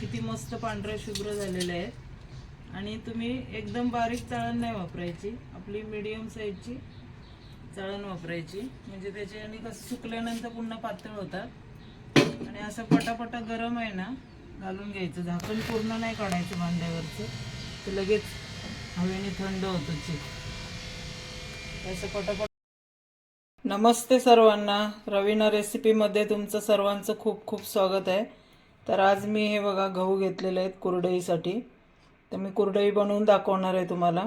किती मस्त पांढरे शुभ्र झालेले आहेत आणि तुम्ही एकदम बारीक चाळण नाही वापरायची. आपली मीडियम साईजची चाळण वापरायची. म्हणजे त्याच्याने कसं सुकल्यानंतर पुन्हा पातळ होतात. आणि असं पटापटा गरम आहे ना घालून घ्यायचं. झाकण पूर्ण नाही काढायचं भांड्यावरचं. ते लगेच हवेने थंड होतं चीक. असं पटापट. नमस्ते सर्वांना. रवीना रेसिपीमध्ये तुमचं सर्वांचं खूप खूप स्वागत आहे. तर आज मी हे बघा गहू घेतलेले आहेत कुरडईसाठी. तर मी कुरडई बनवून दाखवणार आहे तुम्हाला.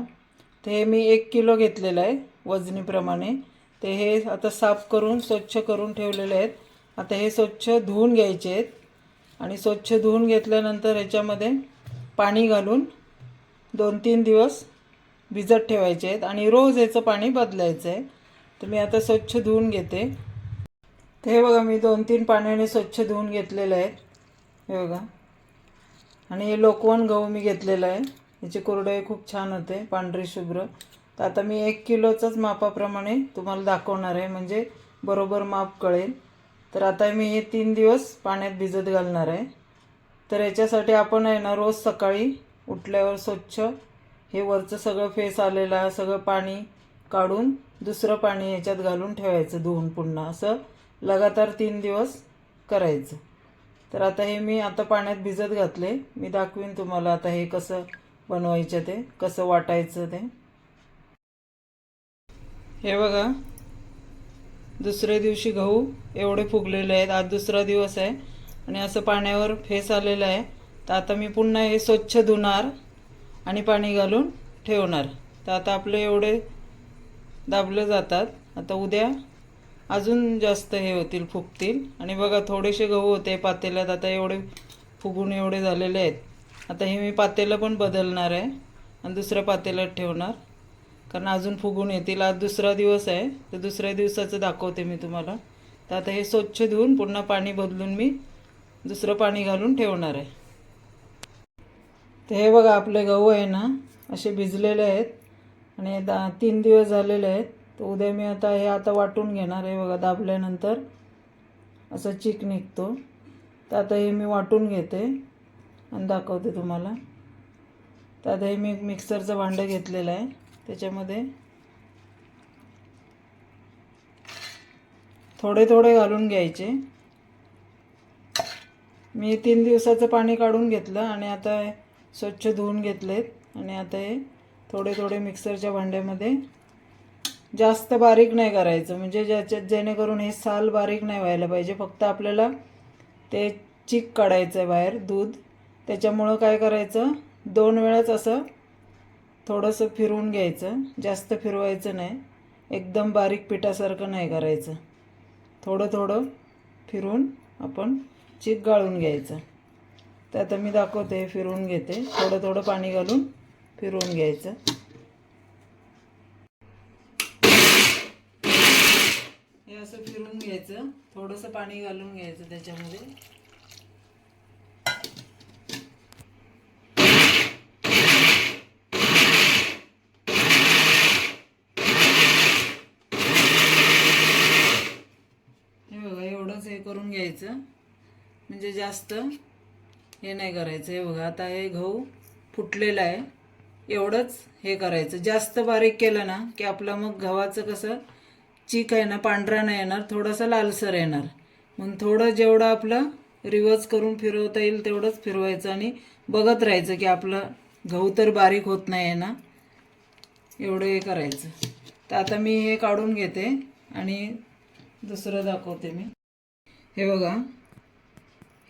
ते हे मी एक किलो घेतलेलं आहे वजनीप्रमाणे. ते हे आता साफ करून स्वच्छ करून ठेवलेले आहेत. आता हे स्वच्छ धुवून घ्यायचे आहेत. आणि स्वच्छ धुवून घेतल्यानंतर ह्याच्यामध्ये पाणी घालून दोन तीन दिवस भिजत ठेवायचे आहेत. आणि रोज याचं पाणी बदलायचं आहे. तर मी आता स्वच्छ धुवून घेते. ते बघा मी दोन तीन पाण्याने स्वच्छ धुवून घेतलेले आहेत हे बघा. आणि हे लोकवन गहू मी घेतलेलं आहे. याची कोरडे खूप छान होते पांढरी शुभ्र. तर आता मी एक किलोचंच मापाप्रमाणे तुम्हाला दाखवणार आहे म्हणजे बरोबर माप कळेल. तर आता मी हे तीन दिवस पाण्यात भिजत घालणार आहे. तर याच्यासाठी आपण आहे ना रोज सकाळी उठल्यावर स्वच्छ हे वरचं सगळं फेस आलेलं सगळं पाणी काढून दुसरं पाणी याच्यात घालून ठेवायचं धुवून पुन्हा. असं लगातार तीन दिवस करायचं. तर आता हे मी आता पाण्यात भिजत घातले. मी दाखवीन तुम्हाला आता हे कसं बनवायचं ते कसं वाटायचं ते. हे बघा. दुसऱ्या दिवशी गहू एवढे फुगलेले आहेत. आज दुसरा दिवस आहे आणि असं पाण्यावर फेस आलेलं आहे. तर आता मी पुन्हा हे स्वच्छ धुणार आणि पाणी घालून ठेवणार. तर आता आपले एवढे दाबले जातात. आता उद्या अजून जास्त हे होतील फुगतील. आणि बघा थोडेसे गहू होते पातेल्यात आता एवढे फुगून एवढे झालेले आहेत. आता हे मी पातेलं पण बदलणार आहे आणि दुसऱ्या पातेल्यात ठेवणार. कारण अजून फुगून येतील. आज दुसरा दिवस आहे. तर दुसऱ्या दिवसाचं दाखवते मी तुम्हाला. तर आता हे स्वच्छ धुवून पुन्हा पाणी बदलून मी दुसरं पाणी घालून ठेवणार आहे. तर हे बघा आपले गहू आहे ना असे भिजलेले आहेत. आणि दा तीन दिवस झालेले आहेत. तर उद्या मी आता हे आता वाटून घेणार आहे बघा दाबल्यानंतर. असं चिक निघतो. तर आता हे मी वाटून घेते आणि दाखवते तुम्हाला. तर आता हे मी मिक्सरचं भांडं घेतलेलं आहे. त्याच्यामध्ये थोडे थोडे घालून घ्यायचे. मी तीन दिवसाचं पाणी काढून घेतलं आणि आता हे स्वच्छ धुवून घेतलेत. आणि आता हे थोडे थोडे मिक्सरच्या भांड्यामध्ये जास्त बारीक नाही करायचं. म्हणजे ज्याच्यात जेणेकरून हे साल बारीक नाही व्हायला पाहिजे. फक्त आपल्याला ते चीक काढायचं आहे बाहेर दूध. त्याच्यामुळं काय करायचं? दोन वेळाच असं थोडंसं फिरवून घ्यायचं. जास्त फिरवायचं नाही. एकदम बारीक पिठासारखं नाही करायचं. थोडं थोडं फिरून आपण चीक गाळून घ्यायचं. तर आता मी दाखवते फिरवून घेते. थोडं थोडं पाणी घालून फिरवून घ्यायचं. असं फिरून घ्यायचं. थोडंसं पाणी घालून घ्यायचं त्याच्यामध्ये. हे बघा एवढंच हे करून घ्यायचं. म्हणजे जास्त हे नाही करायचं. हे बघा आता हे गहू फुटलेलं आहे. एवढंच हे करायचं. जास्त बारीक केलं ना की आपलं मग गव्हाचं कसं चीक आहे ना पांढरा नाही येणार थोडासा लालसर येणार. म्हणून थोडं जेवढं आपलं रिवर्स करून फिरवता येईल तेवढंच फिरवायचं आणि बघत राहायचं की आपलं गहू तर बारीक होत नाही आहे ना. एवढं हे करायचं. तर आता मी हे काढून घेते आणि दुसरं दाखवते मी. हे बघा.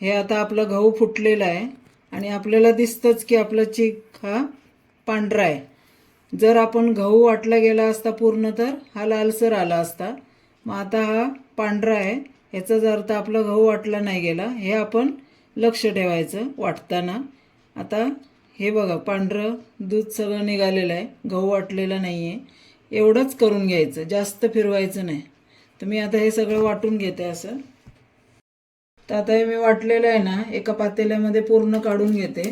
हे आता आपलं गहू फुटलेलं आहे आणि आपल्याला दिसतंच की आपलं चीक हा पांढरा आहे. जर आपण गहू वाटला गेला असता पूर्ण तर हा लालसर आला असता. मग आता हा पांढरा आहे. ह्याचाच अर्थ आपला गहू वाटला नाही गेला हे आपण लक्ष ठेवायचं वाटताना. आता हे बघा पांढरं दूध सगळं निघालेलं आहे. गहू वाटलेला नाही आहे एवढंच करून घ्यायचं जास्त फिरवायचं नाही. तर मी आता हे सगळं वाटून घेते असं. तर आता हे मी वाटलेलं आहे ना एका पातेल्यामध्ये पूर्ण काढून घेते.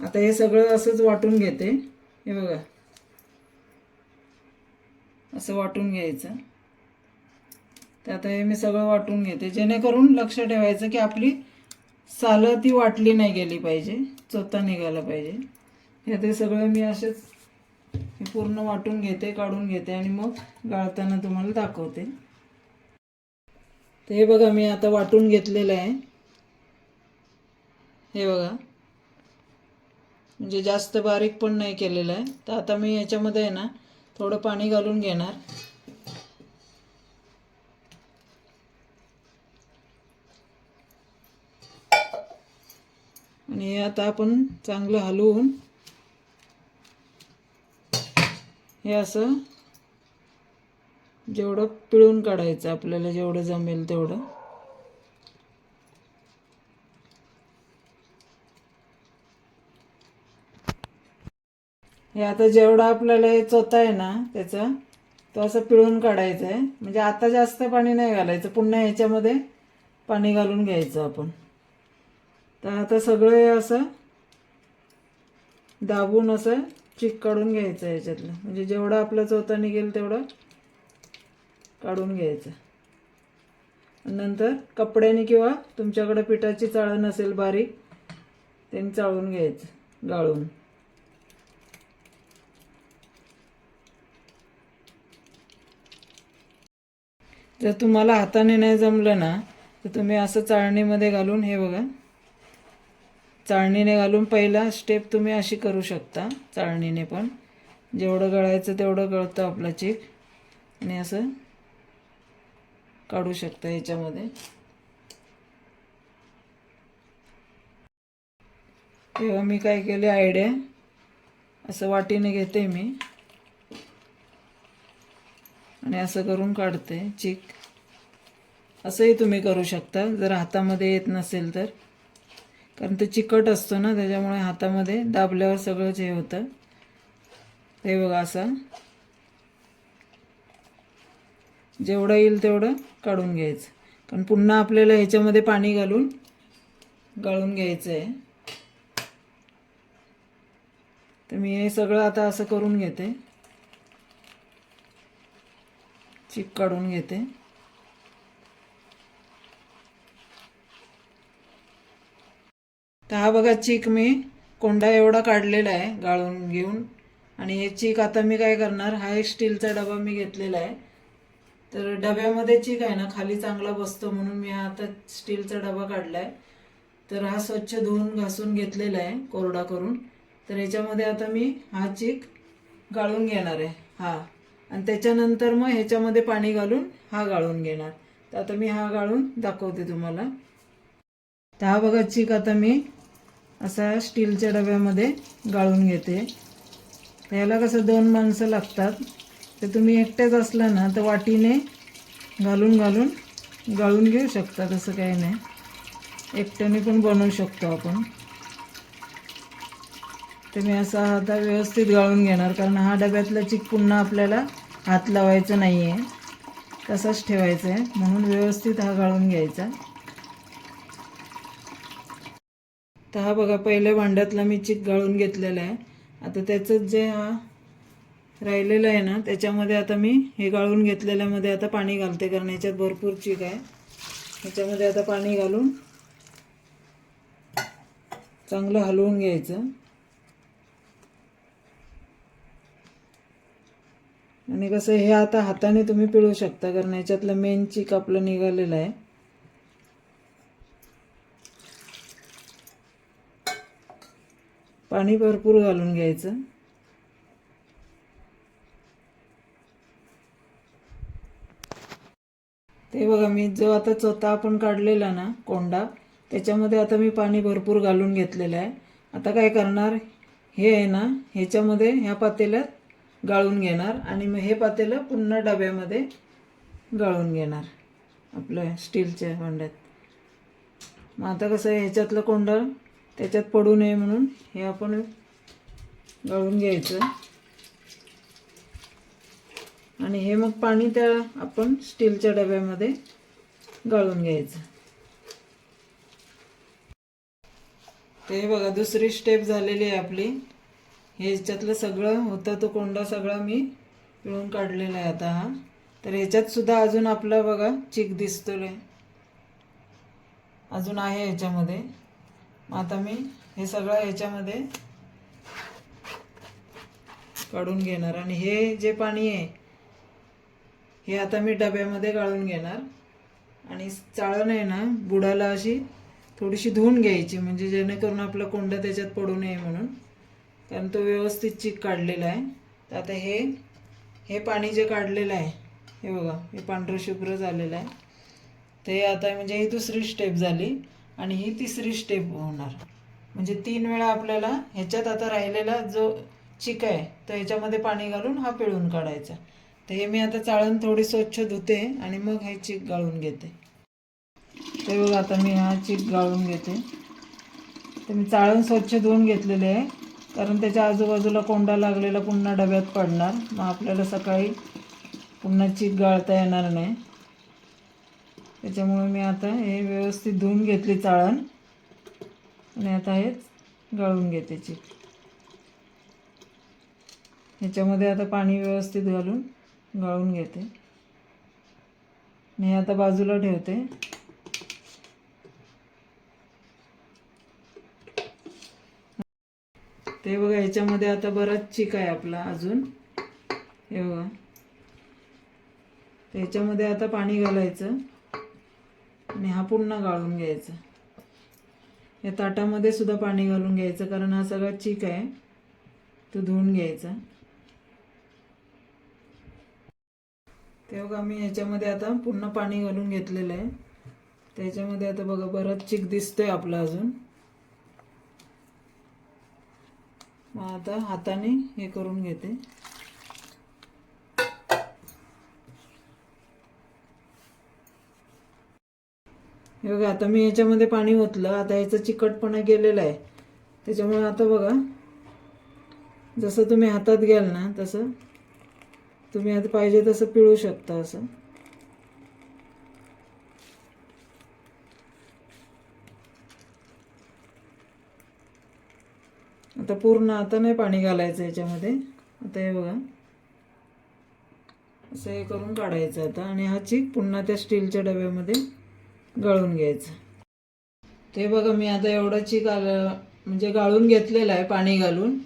आता हे सगळं असंच वाटून घेते. हे बघा. असं वाटून घ्यायचं. तर आता हे मी सगळं वाटून घेते. जेणेकरून लक्ष ठेवायचं की आपली सालं ती वाटली नाही गेली पाहिजे. चोथा निघाला पाहिजे. हे ते सगळं मी असेच पूर्ण वाटून घेते काढून घेते आणि मग गाळताना तुम्हाला दाखवते. तर हे बघा मी आता वाटून घेतलेलं आहे. हे बघा. म्हणजे जास्त बारीक पण नाही केलेलं आहे. तर आता मी याच्यामध्ये आहे ना थोडं पाणी घालून घेणार. आणि आता आपण चांगलं हलवून हे असं जेवढं पिळून काढायचं आपल्याला जेवढं जमेल तेवढं. हे आता जेवढा आपल्याला हे चोथा आहे ना त्याचा तो असं पिळून काढायचा आहे म्हणजे आता जास्त पाणी नाही घालायचं. पुन्हा ह्याच्यामध्ये पाणी घालून घ्यायचं आपण. तर आता सगळं हे असं दाबून असं चिक काढून घ्यायचं याच्यातलं. म्हणजे जेवढा आपला चोथा निघेल तेवढं काढून घ्यायचं. नंतर कपड्याने किंवा तुमच्याकडे पिठाची चाळण असेल बारीक त्यांनी चाळून घ्यायचं गाळून. जर तुम्हाला हाताने नाही जमलं ना तर तुम्ही असं चाळणीमध्ये घालून हे बघा. चाळणीने घालून पहिला स्टेप तुम्ही अशी करू शकता चाळणीने पण. जेवढं गळायचं तेवढं गळतं आपला चीक आणि असं काढू शकता याच्यामध्ये. तेव्हा मी काय केले आयडिया असं वाटीने घेते मी. आणि असं करून काढते चिक. असंही तुम्ही करू शकता. जर हातामध्ये येत नसेल तर. कारण ते चिकट असतो ना त्याच्यामुळे हातामध्ये दाबल्यावर सगळंच हे होतं. ते बघा असं. जेवढं येईल तेवढं काढून घ्यायचं. कारण पुन्हा आपल्याला ह्याच्यामध्ये पाणी घालून गाळून घ्यायचं आहे तर मी हे सगळं आता असं करून घेते. चिक काढून घेते. तर हा बघा चीक मी कोंडा एवढा काढलेला आहे गाळून घेऊन. आणि हे चीक आता मी काय करणार हा एक स्टीलचा डबा मी घेतलेला आहे. तर डब्यामध्ये चीक आहे ना खाली चांगला बसतो म्हणून मी हा आता स्टीलचा डबा काढला आहे तर हा स्वच्छ धुवून घासून घेतलेला आहे कोरडा करून. तर याच्यामध्ये आता मी हा चीक गाळून घेणार आहे. हा. आणि त्याच्यानंतर मग ह्याच्यामध्ये पाणी घालून हा गाळून घेणार. तर आता मी हा गाळून दाखवते तुम्हाला. तर हा बघा चीक आता मी असा स्टीलच्या डब्यामध्ये गाळून घेते. याला कसं दोन माणसं लागतात. तर तुम्ही एकटेच असला ना तर वाटीने घालून घालून गाळून घेऊ शकता. तसं काही नाही. एकट्याने पण बनवू शकतो आपण. तर मी असा आता व्यवस्थित गाळून घेणार कारण हा डब्यातला चिक पुन्हा आपल्याला हात लावायचं नाही आहे तसाच ठेवायचा आहे म्हणून व्यवस्थित हा गाळून घ्यायचा. तर हा बघा पहिल्या भांड्यातला मी चिक गाळून घेतलेला आहे. आता त्याचं जे हा राहिलेलं आहे ना त्याच्यामध्ये आता मी हे गाळून घेतलेल्यामध्ये आता पाणी घालते कारण याच्यात भरपूर चिक आहे. ह्याच्यामध्ये आता पाणी घालून चांगलं हलवून घ्यायचं. आणि कसं हे आता हाताने तुम्ही पिळू शकता कारण याच्यातलं मेन चीक आपलं निघालेलं आहे. पाणी भरपूर घालून घ्यायचं. ते बघा मी जो आता चोथा आपण काढलेला ना कोंडा त्याच्यामध्ये आता मी पाणी भरपूर घालून घेतलेलं आहे. आता काय करणार? हे आहे ना ह्याच्यामध्ये ह्या पातेल्यात गाळून घेणार आणि मग हे पातेलं पुन्हा डब्यामध्ये गाळून घेणार आपलं स्टीलच्या भांड्यात. मग आता कसं आहे ह्याच्यातलं कोंडा त्याच्यात पडू नये म्हणून हे आपण गाळून घ्यायचं. आणि हे मग पाणी त्या आपण स्टीलच्या डब्यामध्ये गाळून घ्यायचं. ते बघा दुसरी स्टेप झालेली आहे आपली. हे ह्याच्यातलं सगळं होतं तो कोंडा सगळा मी पिळून काढलेला आहे आता हा. तर ह्याच्यात सुद्धा अजून आपला बघा चिक दिसतोय. अजून आहे ह्याच्यामध्ये. आता मी हे सगळं ह्याच्यामध्ये काढून घेणार. आणि हे जे पाणी आहे हे आता मी डब्यामध्ये गाळून घेणार. आणि चाळण आहे ना बुडाला अशी थोडीशी धुवून घ्यायची. म्हणजे जेणेकरून आपला कोंडा त्याच्यात पडू नये म्हणून. कारण तो व्यवस्थित चीक काढलेला आहे. तर आता हे हे पाणी जे काढलेलं आहे हे बघा हे पांढरं शुभ्र झालेलं आहे. ते आता म्हणजे ही दुसरी स्टेप झाली आणि ही तिसरी स्टेप होणार. म्हणजे तीन वेळा आपल्याला ह्याच्यात आता राहिलेला जो चिक आहे तो ह्याच्यामध्ये पाणी घालून हा पिळून काढायचा. तर हे मी आता चाळण थोडी स्वच्छ धुते आणि मग हे चीक गाळून घेते. ते बघा आता मी हा चीक गाळून घेते. तर मी चाळण स्वच्छ धुवून घेतलेले आहे. कारण त्याच्या आजूबाजूला कोंडा लागलेला पुन्हा डब्यात पडणार. मग आपल्याला सकाळी पुन्हा चीक गाळता येणार नाही. त्याच्यामुळे मी आता हे व्यवस्थित धुवून घेतली चाळण. आणि आता हेच गाळून घेते चीक. ह्याच्यामध्ये आता पाणी व्यवस्थित घालून गाळून घेते. मी आता बाजूला ठेवते. ते बघा ह्याच्यामध्ये आता बराच चिक आहे आपला अजून. हे बघा. तर आता पाणी घालायचं आणि हा पुन्हा गाळून घ्यायचा. या ताटामध्ये सुद्धा पाणी घालून घ्यायचं कारण हा सगळा चिक आहे. तो धुवून घ्यायचा. तेव्हा मी ह्याच्यामध्ये आता पुन्हा पाणी घालून घेतलेलं आहे. त्याच्यामध्ये आता बघा बराच चिक दिसतोय आपला अजून. मग आता हाताने हे करून घेते. हे बघा आता मी याच्यामध्ये पाणी ओतलं. आता ह्याचं चिकटपणा गेलेला आहे. त्याच्यामुळे आता बघा जसं तुम्ही हातात घ्याल ना तसं तुम्ही आता पाहिजे तसं पिळू शकता असं. आता पूर्ण आता नाही पाणी घालायचं याच्यामध्ये. आता हे बघा. असं हे करून काढायचं आता आणि हा चीक पुन्हा त्या स्टीलच्या डब्यामध्ये गाळून घ्यायचं. ते बघा मी आता एवढा चीक आलं म्हणजे गाळून घेतलेला आहे पाणी घालून.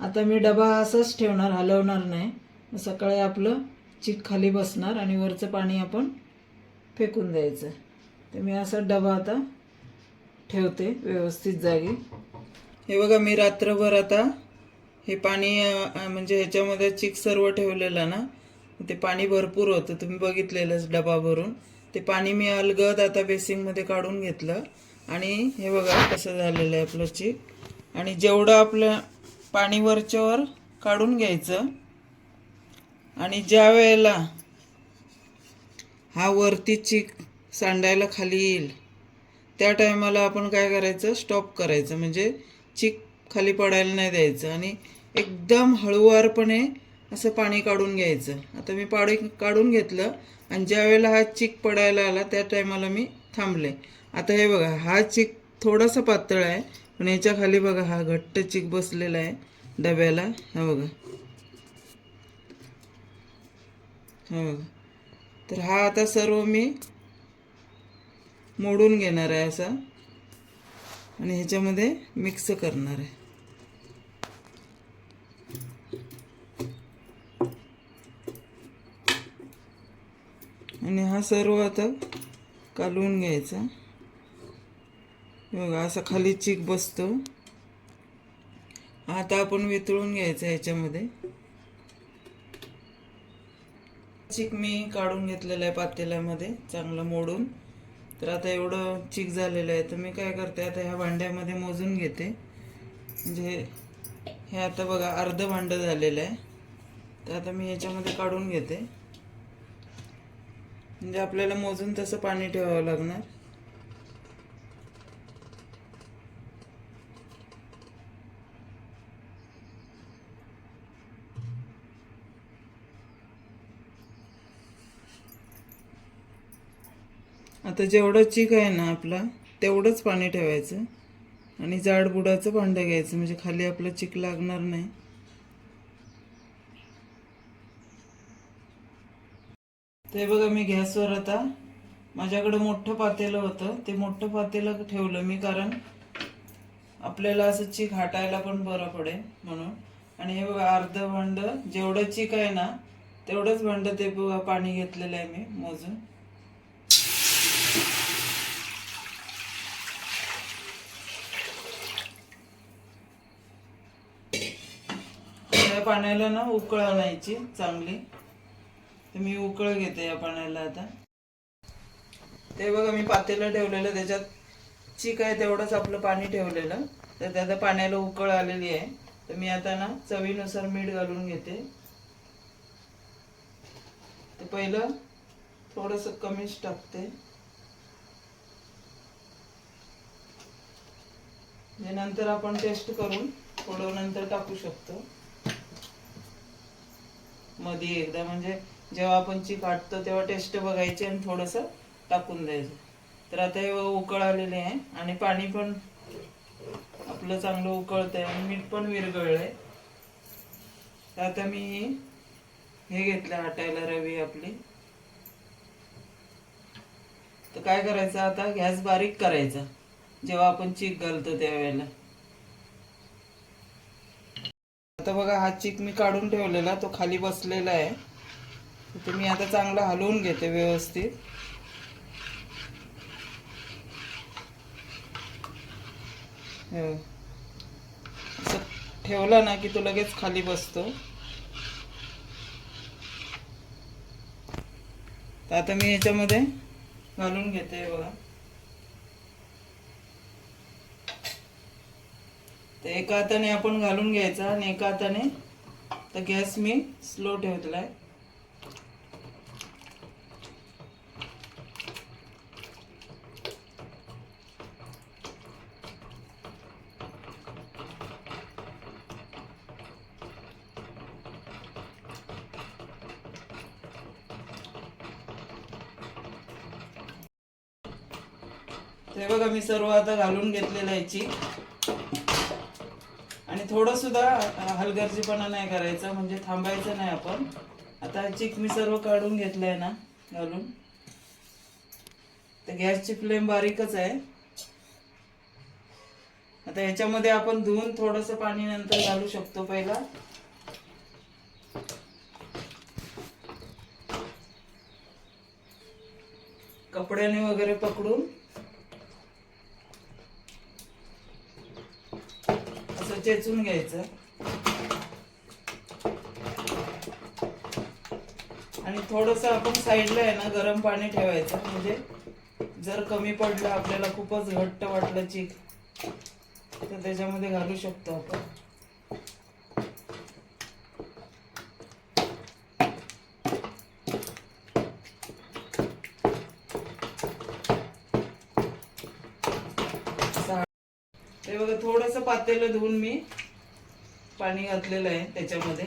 आता मी डबा असाच ठेवणार हलवणार नाही. सकाळी आपलं चीक खाली बसणार आणि वरचं पाणी आपण फेकून द्यायचं. तर मी असा डबा आता ठेवते व्यवस्थित जागी. हे बघा मी रात्रभर आता हे पाणी म्हणजे ह्याच्यामध्ये चिक सर्व ठेवलेलं ना ते पाणी भरपूर होतं. तुम्ही बघितलेलंच डबा भरून ते पाणी मी अलगद आता बेसिंगमध्ये काढून घेतलं. आणि हे बघा कसं झालेलं आहे आपलं चिक. आणि जेवढं आपलं पाणी वरच्यावर काढून घ्यायचं आणि ज्या वेळेला हा वरती चिक सांडायला खाली येईल त्या टायमाला आपण काय करायचं? स्टॉप करायचं. म्हणजे चिक खाली पडायला नाही द्यायचं आणि एकदम हळूवारपणे असं पाणी काढून घ्यायचं. आता मी पाणी काढून घेतलं आणि ज्या वेळेला हा चिक पडायला आला त्या टायमाला मी थांबले. आता हे बघा हा चिक थोडासा पातळ आहे पण याच्या खाली बघा हा घट्ट चिक बसलेला आहे डब्याला. हा बघा. हा बघा. तर हा आता सर्व मी मोडून घेणार आहे असा. आणि ह्याच्यामध्ये मिक्स करणार आहे. आणि हा सर्व आता कालवून घ्यायचा. बघा असा खाली चीक बसतो. आता आपण वितळून घ्यायचा ह्याच्यामध्ये. चीक मी काढून घेतलेलं आहे पातेल्यामध्ये चांगलं मोडून. तर आता एवढं चिक झालेलं आहे. तर मी काय करते आता ह्या भांड्यामध्ये मोजून घेते. म्हणजे हे आता बघा अर्ध भांडं झालेलं आहे. तर आता मी ह्याच्यामध्ये काढून घेते. म्हणजे आपल्याला मोजून तसं पाणी ठेवावं लागणार. आता जेवढं चिक आहे ना आपला तेवढंच पाणी ठेवायचं. आणि जाडबुडाचं भांडं घ्यायचं म्हणजे खाली आपलं चिक लागणार नाही. ते बघा मी गॅसवर आता माझ्याकडं मोठं पातेलं होतं. ते मोठं पातेलं ठेवलं मी कारण आपल्याला असं चीक हाटायला पण बरं पडेल म्हणून. आणि हे बघा अर्धं भांडं जेवढं चीक आहे ना तेवढंच भांडं ते बघा पाणी घेतलेलं आहे मी मोजून या पाण्याला ना उकळ आणायची चांगली. तर मी उकळ घेते या पाण्याला आता. ते बघा मी पातेलं ठेवलेलं त्याच्यात चिक आहे तेवढंच आपलं पाणी ठेवलेलं. तर त्यात पाण्याला उकळ आलेली आहे. तर मी आता ना चवीनुसार मीठ घालून घेते. ते पहिलं थोडस कमीच टाकते. म्हणजे नंतर आपण टेस्ट करून थोडं नंतर टाकू शकतो. मध्ये एकदा म्हणजे जेव्हा आपण चीक काढतो तेव्हा टेस्ट बघायची आणि थोडस टाकून द्यायचं. तर आता हे उकळ आलेले आहे आणि पाणी पण आपलं चांगलं उकळतंय आणि मीठ पण विरघळलंय. तर आता मी हे घेतलं हाटायला रवी आपली. तर काय करायचं आता? गॅस बारीक करायचा. जेव्हा आपण चीक घालतो त्यावेळेला. आता बघा हा चिक मी काढून ठेवलेला तो खाली बसलेला आहे. तर मी आता चांगला हलवून घेते व्यवस्थित. हो. असं ठेवला ना की तो लगेच खाली बसतो. तर आता मी याच्यामध्ये घालून घेते बघा. तर एका हाताने आपण घालून घ्यायचा आणि एका हाताने तर गॅस मी स्लो ठेवलाय ते बघा मी सर्व आता घालून घेतलेलं याची. आणि थोडं सुद्धा हलगर्जीपणा नाही करायचा म्हणजे थांबायचं नाही आपण. आता चिक मी सर्व काढून घेतलंय ना घालून. तर गॅसची फ्लेम बारीकच आहे. आता याच्यामध्ये आपण धुवून थोडस पाणी नंतर घालू शकतो पहिला. कपड्याने वगैरे पकडून. असं चेचून घ्यायचं. आणि थोडस आपण साईडला आहे ना गरम पाणी ठेवायचं. म्हणजे जर कमी पडलं आपल्याला खूपच घट्ट वाटलं चीक तर त्याच्यामध्ये घालू शकतो आपण सहा ते बघा थोडस पातेलं धुवून मी पाणी घातलेलं आहे त्याच्यामध्ये.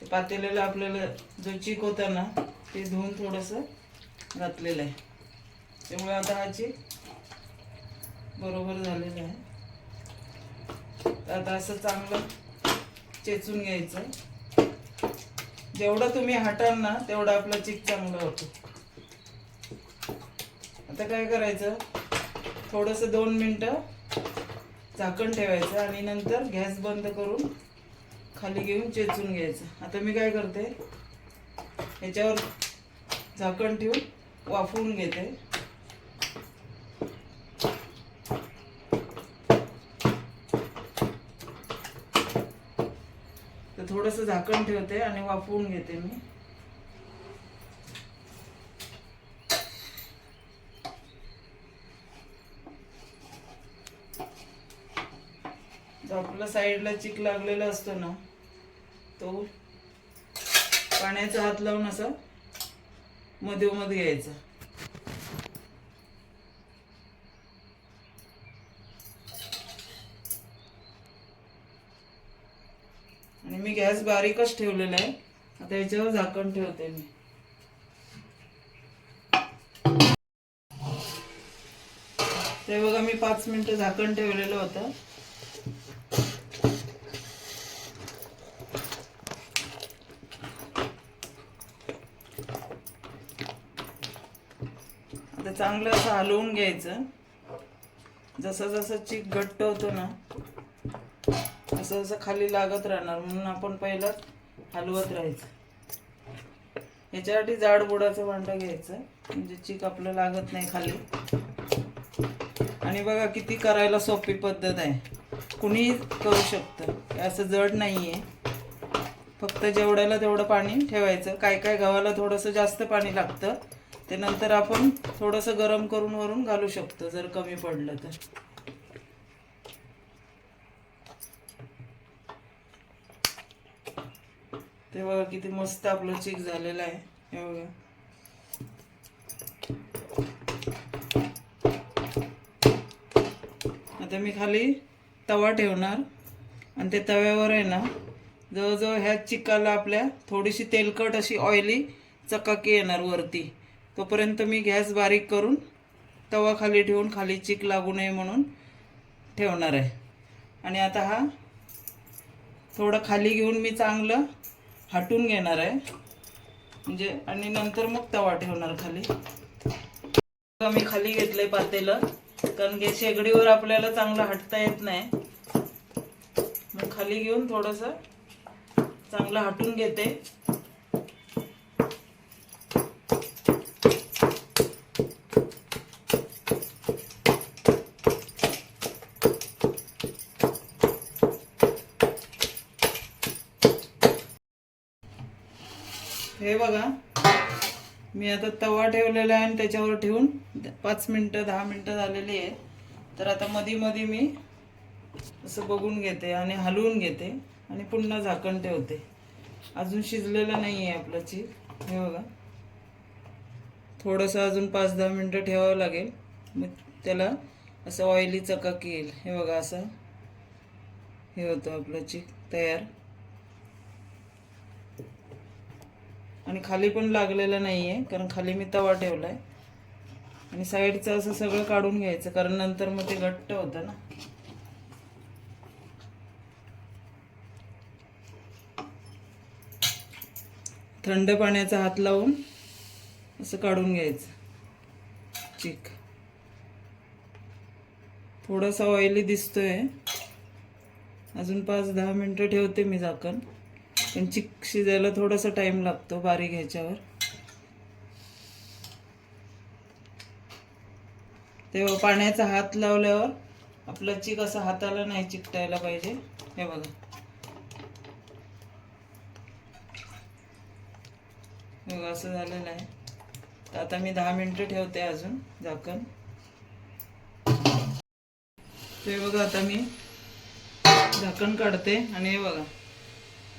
ते पातेल्याला आपल्याला जो चीक होता ना ते धुवून थोडस घातलेलं आहे. त्यामुळे आता हा चिक बरोबर झालेला आहे. तर आता असं चांगलं चेचून घ्यायचं. जेवढं तुम्ही हटाल ना तेवढं आपलं चीक चांगलं होतं. आता काय करायचं? थोडस दोन मिनटं झाकण ठेवायचं आणि नंतर गॅस बंद करून खाली घेऊन चेचून घ्यायचं. आता मी काय करते ह्याच्यावर झाकण ठेवून वाफवून घेते. तर थोडंसं झाकण ठेवते आणि वाफवून घेते मी जो आपला साईडला चिक लागलेला असतो ना तो पाण्याचा हात लावून असा मधोमध घ्यायचा आणि मी गॅस बारीकच ठेवलेला आहे. आता याच्यावर झाकण ठेवते मी. ते बघा मी पाच मिनिटं झाकण ठेवलेलं होतं. चांगलं असं हलवून घ्यायचं. जसं जसं चीक घट्ट होतो ना असं जसं खाली लागत राहणार. म्हणून आपण पहिलं हलवत राहायचं. याच्यासाठी जाड बुडाचं भांडं घ्यायचं. म्हणजे चीक आपलं लागत नाही खाली. आणि बघा किती करायला सोपी पद्धत आहे. कुणीही करू शकतं. असं जड नाही आहे फक्त जेवढ्याला तेवढं पाणी ठेवायचं. काय काय गव्हाला थोडंसं जास्त पाणी लागतं. ते नंतर आपण थोडंसं गरम करून वरून घालू शकतो जर कमी पडलं तर. ते बघा किती मस्त आपलं चिक झालेलं आहे. हे बघा. आता मी खाली तवा ठेवणार. आणि ते तव्यावर आहे ना जवळजवळ ह्या चिकाला आपल्या थोडीशी तेलकट अशी ऑइली चकाकी येणार वरती. तोपर्यंत मी गॅस बारीक करून तवा खाली ठेवून खाली चीक लागू नये म्हणून ठेवणार आहे. आणि आता हा थोडं खाली घेऊन मी चांगलं हटून घेणार आहे. म्हणजे आणि नंतर मग तवा ठेवणार खाली. बघा, मी खाली घेतलं आहे पातेलं कारण की शेगडीवर आपल्याला चांगलं हटता येत नाही. मग खाली घेऊन थोडंसं चांगलं हटून घेते. मी आता तवा ठेवलेला आहे आणि त्याच्यावर ठेवून पाच मिनटं दहा मिनटं झालेली आहे. तर आता मधी मधी मी असं बघून घेते आणि हलवून घेते आणि पुन्हा झाकण ठेवते. अजून शिजलेलं नाही आहे आपलं चीज हे बघा. थोडंसं अजून पाच दहा मिनटं ठेवावं लागेल. मग त्याला असं ऑइली चकाकी येईल. हे बघा असं. हे होतं आपलं चीक तयार. आणि खाली पण लागलेलं नाही आहे कारण खाली मी तवा ठेवला आहे आणि साईडचं असं सगळं काढून घ्यायचं कारण नंतर मग ते घट्ट होतं ना. थंड पाण्याचा हात लावून असं काढून घ्यायचं. चिक. थोडासा ऑइली दिसतोय. अजून पाच दहा मिनटं ठेवते मी झाकण. पण चिक शिजायला थोडासा टाइम लागतो बारीक ह्याच्यावर तेव्हा पाण्याचा हात लावल्यावर आपला चिक असा हाताला नाही चिकटायला पाहिजे. हे बघा. असं झालेलं आहे. तर आता मी दहा मिनिटं ठेवते अजून झाकण. ते बघा आता मी झाकण काढते आणि हे बघा.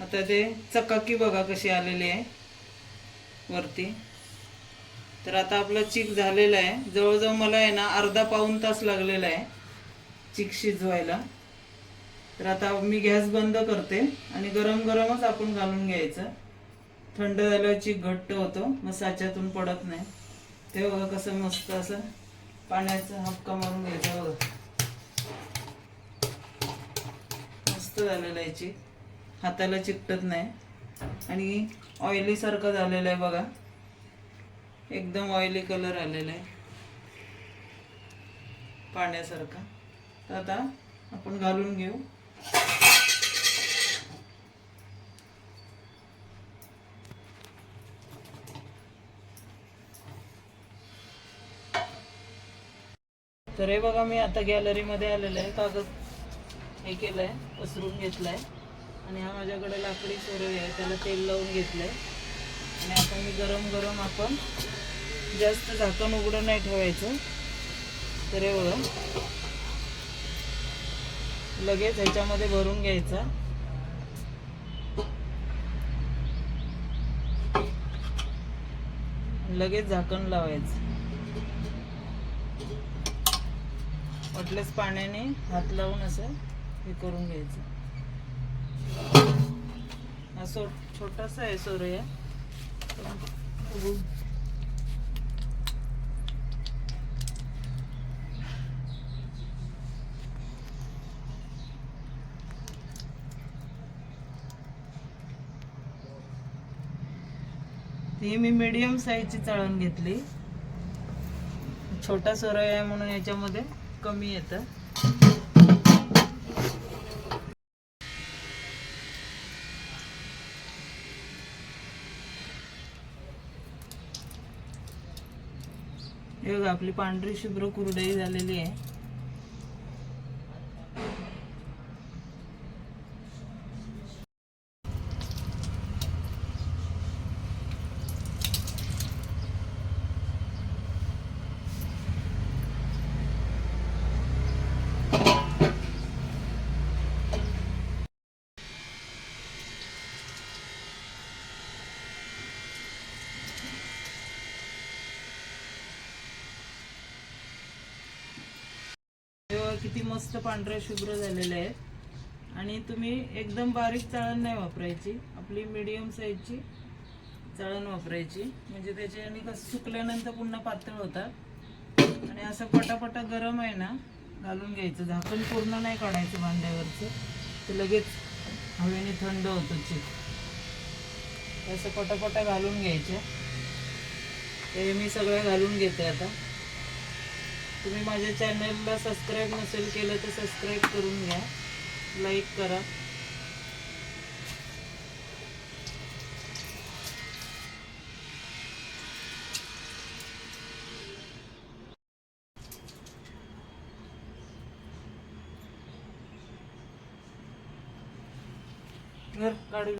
आता ते चकाकी बघा कशी आलेली आहे. वरती. तर आता आपलं चीक झालेलं आहे. जवळजवळ मला आहे ना अर्धा पाऊण तास लागलेला आहे चीक शिजवायला. तर आता मी गॅस बंद करते आणि गरम गरमच आपण घालून घ्यायचं. थंड झाल्यावर चीक घट्ट होतो. मग साच्यातून पडत नाही. ते बघा कसं मस्त असं पाण्याचा हपका मारून घ्यायचा बघा. मस्त झालेलं आहे चीक. हाताला चिकटत नाही. आणि ऑइलीसारखं झालेलं आहे बघा. एकदम ऑइली कलर आलेला आहे. पाण्यासारखा. तर आता आपण घालून घेऊ. तर हे बघा मी आता गॅलरीमध्ये आलेलं आहे. कागद हे केलं आहे पसरून घेतलं आहे आणि हा माझ्याकडे लाकडी सोरई आहे त्याला तेल लावून घेतलं आहे आणि आता मी गरम गरम आपण जास्त झाकण उघडं नाही ठेवायचं. तर एवढं लगेच ह्याच्यामध्ये भरून घ्यायचा. लगेच झाकण लावायचं. वाटल्यास पाण्याने हात लावून असं हे करून घ्यायचं. हा छोटासा आहे सोरया ही मी मीडियम साईजची चळण घेतली. छोटा सोरया आहे म्हणून याच्यामध्ये कमी येतं. हे बघा आपली पांढरी शुभ्र कुरडई झालेली आहे तेव्हा किती मस्त पांढऱ्या शुभ्र झालेले आहेत आणि तुम्ही एकदम बारीक चाळण नाही वापरायची. आपली मिडियम साईजची चाळण वापरायची. म्हणजे त्याच्याने कसं सुकल्यानंतर पुन्हा पातळ होतात. आणि असं पटापटा गरम आहे ना घालून घ्यायचं. झाकण पूर्ण नाही काढायचं भांड्यावरचं. ते लगेच हवेने थंड होतं चिक असं पटापटा घालून घ्यायचं. ते मी सगळं घालून घेते आता. तुम्ही माझ्या चॅनलला सबस्क्राईब नसेल केलं तर सबस्क्राईब करून घ्या. लाईक करा. घर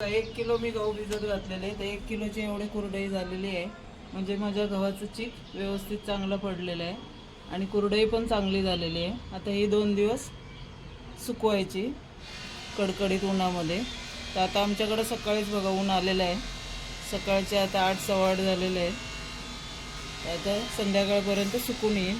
एक किलो मी गहू भिजत घातलेले तर एक किलोची एवढे कुरडई झालेली आहे. म्हणजे माझ्या गव्हाचं चीक व्यवस्थित चांगलं पडलेलं आहे. आणि कुरडई पण चांगली झालेली आहे. आता ही दोन दिवस सुकवायची कडकडीत उन्हामध्ये. तर आता आमच्याकडं सकाळीच बघा ऊन आलेलं आहे. सकाळचे आता आठ सव्वा आठ झालेले आहेत. आता संध्याकाळपर्यंत सुकून येईल.